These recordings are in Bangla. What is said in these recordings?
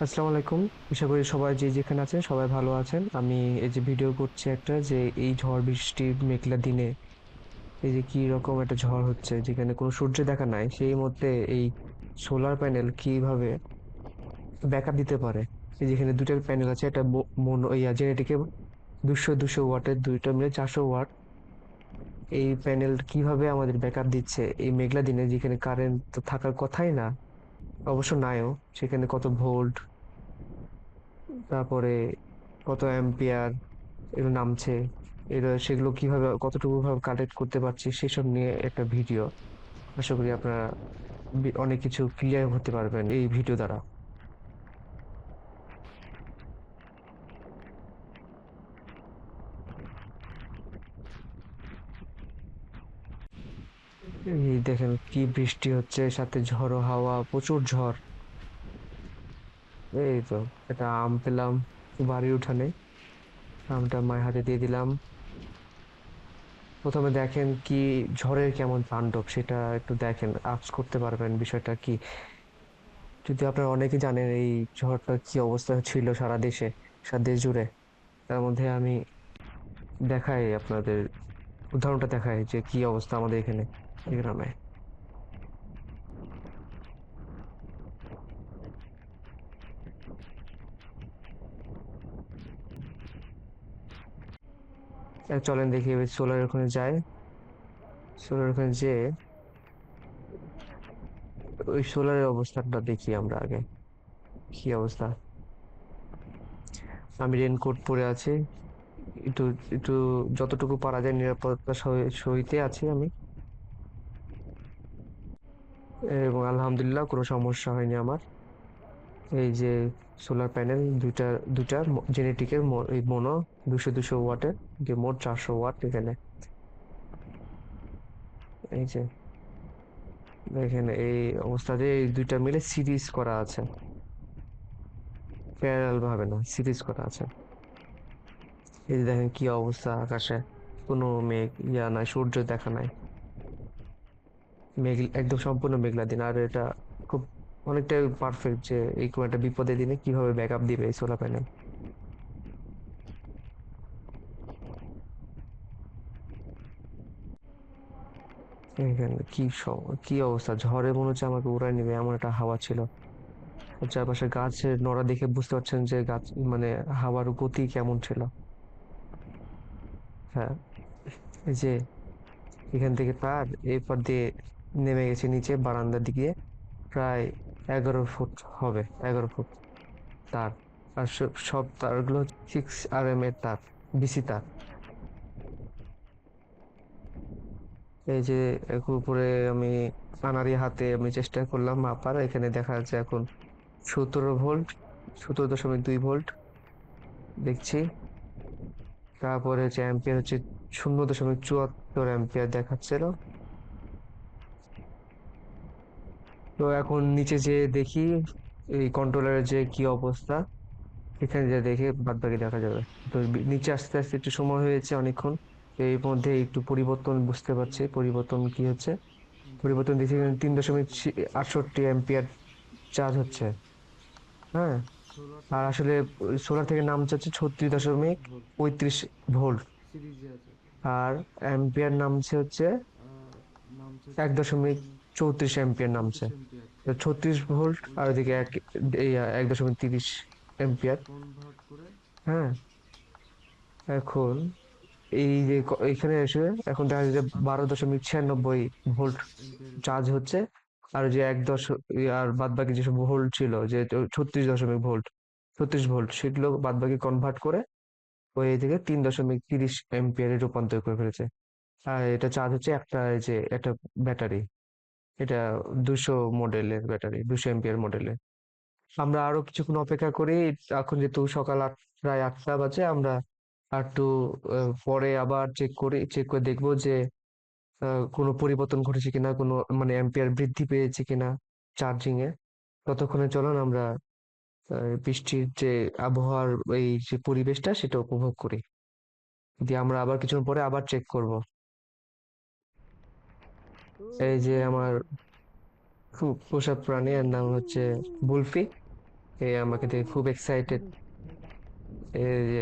আসসালামু আলাইকুম। আশা করি সবাই যে যেখানে আছেন, সবাই ভালো আছেন। আমি এই যে ভিডিও করছি একটা যে এই ঝড় বৃষ্টির মেঘলা দিনে এই যে কি রকম একটা ঝড় হচ্ছে, যেখানে কোনো সূর্য দেখা নাই, সেই মধ্যে এই সোলার প্যানেল কীভাবে ব্যাকআপ দিতে পারে? এই যেখানে দুটো প্যানেল আছে, একটা মনো ইয়া জেনেটিকে দুশো দুশো ওয়াটের দুইটা মিলে চারশো ওয়াট এই প্যানেল কীভাবে আমাদের ব্যাকআপ দিচ্ছে এই মেঘলা দিনে, যেখানে কারেন্ট তো থাকার কথাই না অবশ্য নাইও সেখানে কত ভোল্ট, তারপরে কত অ্যাম্পিয়ার, এগুলো নামছে। এরা সেগুলো কীভাবে, কতটুকু ভাবে কালেক্ট করতে পারছি সেসব নিয়ে একটা ভিডিও আশা করি আপনারা অনেক কিছু ক্লিয়ার হতে পারবেন এই ভিডিও দ্বারা। এই দেখেন কি বৃষ্টি হচ্ছে সাথে ঝড়ো হাওয়া, প্রচুর ঝড়। এই তো, একটা আম পেলাম বাড়ির উঠানে। আমটা মায়ের হাতে দিয়ে দিলাম। প্রথমে দেখেন কি ঝড়ের কেমন তাণ্ডব, সেটা একটু দেখেন আঁচ করতে পারবেন বিষয়টা কি। যদি আপনারা অনেকে জানেন এই ঝড়টা কি অবস্থা ছিল সারা দেশে, সারা দেশ জুড়ে, তার মধ্যে আমি দেখাই আপনাদের, উদাহরণটা দেখাই যে কি অবস্থা আমাদের এখানে। গ্রামে চলেন দেখি সোলার ওখানে যাই সোলার ওখানে যেয়ে ওই সোলারের অবস্থাটা দেখি আমরা আগে। কি অবস্থা? আমি রেনকোট পরে আছি। একটু একটু যতটুকু পারা যায় নিরাপত্তা সহি- সহিতে আছি আমি। এবং আলহামদুলিল্লাহ কোনো সমস্যা হয়নি আমার। এই যে সোলার প্যানেল দুইটা দুইটা জেনেটিকের এই মনো দুশো দুশো ওয়াটের যে মোট চারশো ওয়াট এখানে। এই যে দেখেন এই অবস্থাতে এই দুইটা মিলে সিরিজ করা আছে। প্যারাল ভাবে না সিরিজ করা আছে। এই যে দেখেন কি অবস্থা আকাশে। কোনো মেঘ, ইয়া নাই, সূর্য দেখা নাই। একদম সম্পূর্ণ মেঘলা দিন। আর এটা খুব অনেকটা পারফেক্ট যে এই কোনো একটা বিপদের দিনে কীভাবে ব্যাকআপ দিবে এই সোলার প্যানেল কি কি অবস্থা? ঝড়ে মনে হচ্ছে আমাকে উড়ায় নেবে, এমন একটা হাওয়া ছিল। চারপাশে গাছের নড়া দেখে বুঝতে পারছেন যে গাছ মানে হাওয়ার গতি কেমন ছিল। হ্যাঁ এই যে এখান থেকে তার এরপর দিয়ে নেমে গেছে নিচে বারান্দার দিকে। প্রায় এগারো ফুট হবে, এগারো ফুট তার। আর সব- তারগুলো সিক্স আর এম এর তার বিসি তার। এই যে উপরে আমি আনারি হাতে আমি চেষ্টা করলাম মাপার, এখানে দেখা যাচ্ছে এখন সতেরো ভোল্ট, সতেরো দশমিক দুই ভোল্ট দেখছি। তারপরে হচ্ছে অ্যাম্পিয়ার হচ্ছে শূন্য দশমিক চুয়াত্তর অ্যাম্পিয়ার দেখাচ্ছিল। তো এখন নিচে যে দেখি এই কন্ট্রোলারের যে কি অবস্থা, এখানে যে দেখে বাদ বাকি দেখা যাবে। তো নিচে আস্তে আস্তে একটু সময় হয়েছে অনেকক্ষণ এর মধ্যে একটু পরিবর্তন বুঝতে পারছি, পরিবর্তন কি হচ্ছে। পরিবর্তন দেখছি এখানে তিন দশমিক আটষট্টি অ্যাম্পিয়ার চার্জ হচ্ছে। হ্যাঁ? আর আসলে সোলার থেকে নামছে হচ্ছে ছত্রিশ দশমিক পঁয়ত্রিশ ভোল্ট আর অ্যাম্পিয়ার নামছে হচ্ছে এক দশমিক চৌত্রিশ অ্যাম্পিয়ার নামছে। ছত্রিশ ভোল্ট আর ওদিকে এক এক দশমিক তিরিশ করে হ্যাঁ। এখন এই যে এখানে এসে এখন দেখা যাচ্ছে বারো দশমিক ছিয়ানব্বই ভোল্ট চার্জ হচ্ছে। আর যে এক দশ আর বাদ বাকি যেসব ভোল্ট ছিল, যে ছত্রিশ দশমিক ভোল্ট ছত্রিশ ভোল্ট সেগুলো বাদ বাকি কনভার্ট করে ওই থেকে তিন দশমিক তিরিশ এম্পিয়ারে রূপান্তর করে ফেলেছে। আর এটা চার্জ হচ্ছে একটা যে একটা ব্যাটারি এটা দুশো মডেলের ব্যাটারি, দুশো এম্পিয়ার মডেলের। আমরা আরও কিছুক্ষণ অপেক্ষা করি, এখন যেহেতু সকাল আট, প্রায় আটটা বাজে, আমরা একটু পরে আবার চেক করি চেক করে দেখব যে কোনো পরিবর্তন ঘটেছে কিনা, কোনো মানে অ্যাম্পিয়ার বৃদ্ধি পেয়েছে কিনা চার্জিং এ ততক্ষণে চলুন আমরা বৃষ্টির যে আবহাওয়ার এই যে পরিবেশটা, সেটা উপভোগ করি। দিয়ে আমরা আবার কিছুক্ষণ পরে আবার চেক করব। এই যে আমার খুব পোষা প্রাণী এর নাম হচ্ছে বুলফি। এ আমাকে দেখে খুব এক্সাইটেড এই যে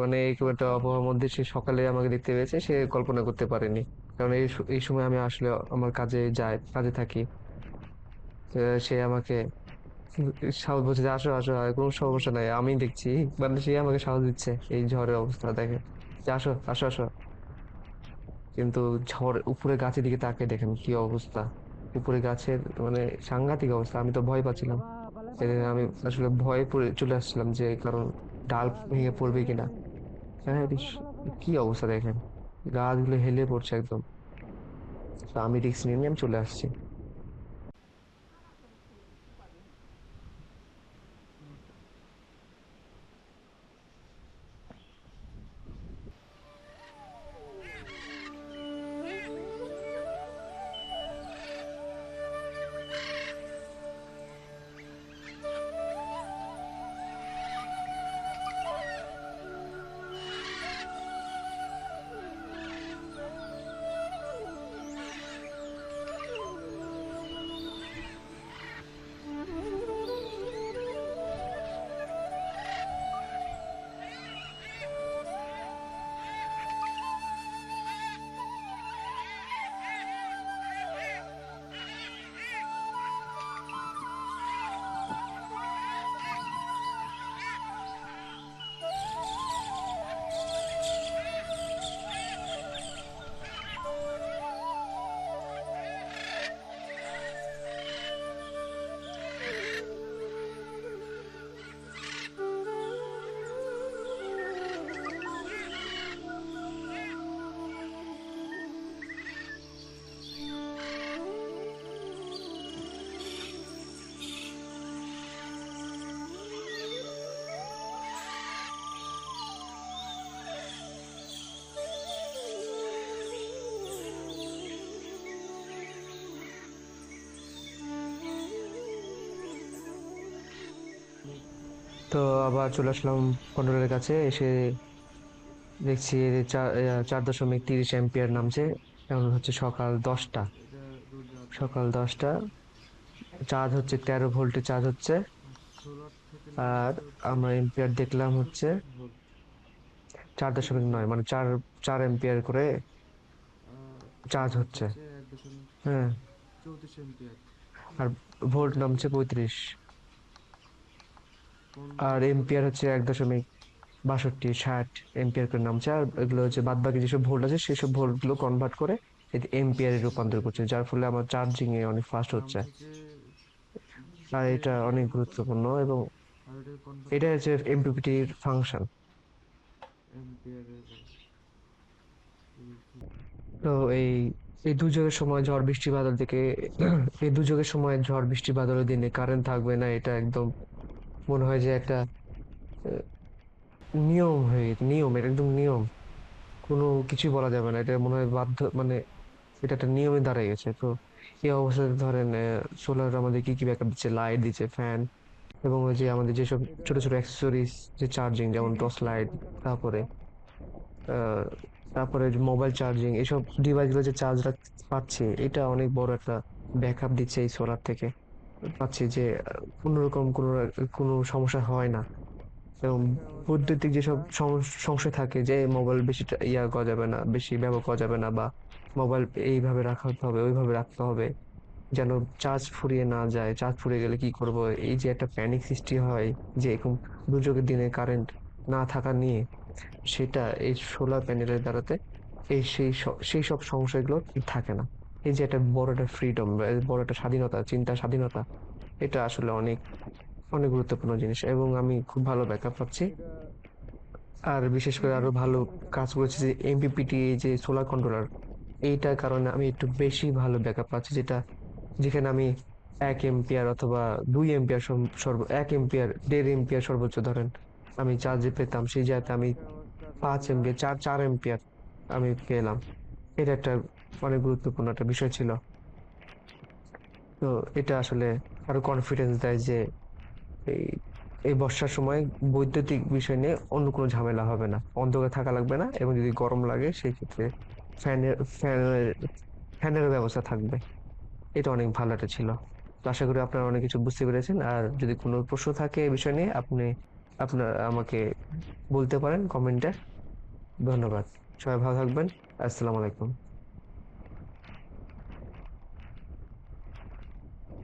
মানে এরকম একটা আবহাওয়ার মধ্যে সে সকালে আমাকে দেখতে পেয়েছে, সে কল্পনা করতে পারেনি। কারণ এই এই সময় আমি আসলে আমার কাজে যাই, কাজে থাকি। সে আমাকে সাহস বলছে যে, আসো আসো কোনো সমস্যা নাই, আমি দেখছি। মানে সে আমাকে সাহস দিচ্ছে এই ঝড়ের অবস্থা দেখে। আসো আসো আসো। কিন্তু ঝড় উপরে গাছের দিকে তাকিয়ে দেখেন কি অবস্থা। উপরে গাছের মানে সাংঘাতিক অবস্থা আমি তো ভয় পাচ্ছিলাম। সেদিন আমি আসলে ভয়ে পড়ে চলে আসছিলাম যে কারণ ডাল ভেঙে পড়বে কিনা। হ্যাঁ ইস, কি অবস্থা দেখেন। গাছগুলো হেলে পড়ছে একদম। তো আমি রিস্ক নিয়ে নিয়ে আমি চলে আসছি। তো আবার চলে আসলাম কন্ট্রোলের কাছে, এসে দেখছি চার দশমিক তিরিশ এম্পিয়ার নামছে। এখন হচ্ছে সকাল দশটা। সকাল দশটা। চার্জ হচ্ছে তেরো ভোল্টে চার্জ হচ্ছে। আর আমরা এম্পিয়ার দেখলাম হচ্ছে চার দশমিক নয় মানে চার চার এম্পিয়ার করে চার্জ হচ্ছে। হ্যাঁ। আর ভোল্ট নামছে পঁয়ত্রিশ। আর এম্পিয়ার হচ্ছে এক দশমিক বাষট্টি ষাট এম্পিয়ার করে নামছে, আর এগুলো হচ্ছে বাদ বাকি যেসব ভোল্ট আছে সেসব ভোল্টগুলো কনভার্ট করে এম্পিয়ারে রূপান্তর করছে, যার ফলে আমার চার্জিং এ অনেক ফাস্ট হচ্ছে। আর এটা অনেক গুরুত্বপূর্ণ এবং এটা হচ্ছে এমপিপিটির ফাংশন তো এই এই দুর্যোগের সময় ঝড় বৃষ্টি বাদল থেকে এই দুর্যোগের সময় ঝড় বৃষ্টি বাদলের দিনে কারেন্ট থাকবে না, এটা একদম মনে হয় যে একটা নিয়ম হয়ে গেছে, নিয়ম, এটা একদম নিয়ম। কোনো কিছু বলা যাবে না, এটা মনে হয় বাধ্য মানে এটা একটা নিয়মে দাঁড়িয়ে গেছে। তো এই অবস্থায় ধরেন সোলার আমাদের কি কি ব্যাকআপ দিচ্ছে? লাইট দিচ্ছে ফ্যান এবং ওই যে আমাদের যেসব ছোট ছোট অ্যাক্সেসরিজ যে চার্জিং যেমন টর্চ লাইট তারপরে তারপরে মোবাইল চার্জিং এসব ডিভাইসগুলো যে চার্জ পাচ্ছি, এটা অনেক বড় একটা ব্যাকআপ দিচ্ছে এই সোলার থেকে। পাচ্ছি যে, কোনোরকম কোনো কোনো সমস্যা হয় না। এবং বৈদ্যুতিক যেসব সংশয় থাকে যে, মোবাইল বেশি ইয়া করা যাবে না, বেশি ব্যবহার করা যাবে না বা মোবাইল এইভাবে রাখতে হবে, ওইভাবে রাখতে হবে, যেন চার্জ ফুরিয়ে না যায়। চার্জ ফুরিয়ে গেলে কি করব? এই যে একটা প্যানিক সৃষ্টি হয় যে, এরকম দুর্যোগের দিনে কারেন্ট না থাকা নিয়ে, সেটা এই সোলার প্যানেলের দ্বারাতে এই সেই সেই সব সমস্যাগুলো থাকে না। এই যে একটা বড় একটা ফ্রিডম বড় একটা স্বাধীনতা চিন্তা স্বাধীনতা, এটা আসলে অনেক অনেক গুরুত্বপূর্ণ জিনিস এবং আমি খুব ভালো ব্যাকআপ পাচ্ছি। আর বিশেষ করে আরও ভালো কাজ করেছি যে এমপিপিটি যে সোলার কন্ট্রোলার এইটার কারণে আমি একটু বেশি ভালো ব্যাকআপ পাচ্ছি যেটা, যেখানে আমি এক এম্পিয়ার অথবা দুই এম্পিয়ার সর্ব এক এম্পিয়ার দেড় এম্পিয়ার সর্বোচ্চ ধরেন, আমি চার্জে পেতাম, সেই জায়গাতে আমি পাঁচ এম্পিয়ার চার চার এম্পিয়ার আমি পেলাম। এটা একটা অনেক গুরুত্বপূর্ণ একটা বিষয় ছিল। তো এটা আসলে আরও কনফিডেন্স দেয় যে এই এই বর্ষার সময় বৈদ্যুতিক বিষয় নিয়ে অন্য কোনো ঝামেলা হবে না। অন্ধকারে থাকা লাগবে না এবং যদি গরম লাগে, সেই ক্ষেত্রে ফ্যানের ফ্যানের ফ্যানের ব্যবস্থা থাকবে। এটা অনেক ভালো একটা ছিল। তো আশা করি আপনারা অনেক কিছু বুঝতে পেরেছেন। আর যদি কোনো প্রশ্ন থাকে এই বিষয় নিয়ে, আপনি, আপনার আমাকে বলতে পারেন কমেন্টে। ধন্যবাদ। সবাই ভালো থাকবেন। আসসালামু আলাইকুম।